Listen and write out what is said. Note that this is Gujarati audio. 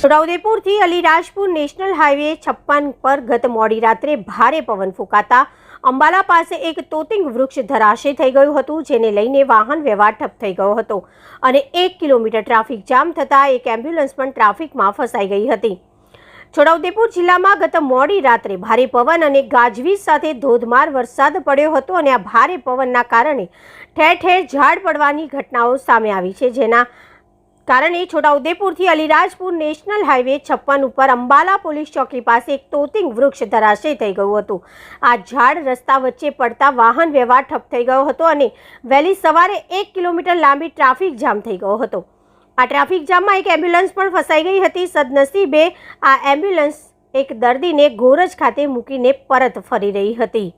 છોટાઉદેપુરથી અલીરાજપુર નેશનલ હાઈવે છપ્પન પર ગત મોડી રાત્રે ભારે પવન ફૂંકાતા અંબાલા પાસે એક તોતિંગ વૃક્ષ ધરાશય થઈ ગયું હતું, જેને લઈને વાહન વ્યવહાર ઠપ થઈ ગયો હતો અને એક કિલોમીટર ટ્રાફિક જામ થતાં એક એમ્બ્યુલન્સ પણ ટ્રાફિકમાં ફસાઈ ગઈ હતી. છોટાઉદેપુર જિલ્લામાં ગત મોડી રાત્રે ભારે પવન અને ગાજવીજ સાથે ધોધમાર વરસાદ પડ્યો હતો અને આ ભારે પવનના કારણે ઠેર ઠેર ઝાડ પડવાની ઘટનાઓ સામે આવી છે, જેના કારણે છોટાઉદેપુરથી અલીરાજપુર નેશનલ હાઈવે છપ્પન ઉપર અંબાલા પોલીસ ચોકી પાસે એક તોતિંગ વૃક્ષ ધરાશય થઈ ગયું હતું. આ ઝાડ રસ્તા વચ્ચે પડતા વાહન વ્યવહાર ઠપ થઈ ગયો હતો અને વહેલી સવારે એક કિલોમીટર લાંબી ટ્રાફિક જામ થઈ ગયો હતો. આ ટ્રાફિક જામમાં એક એમ્બ્યુલન્સ પણ ફસાઈ ગઈ હતી. સદનસીબે આ એમ્બ્યુલન્સ એક દર્દીને ગોરજ ખાતે મૂકીને પરત ફરી રહી હતી.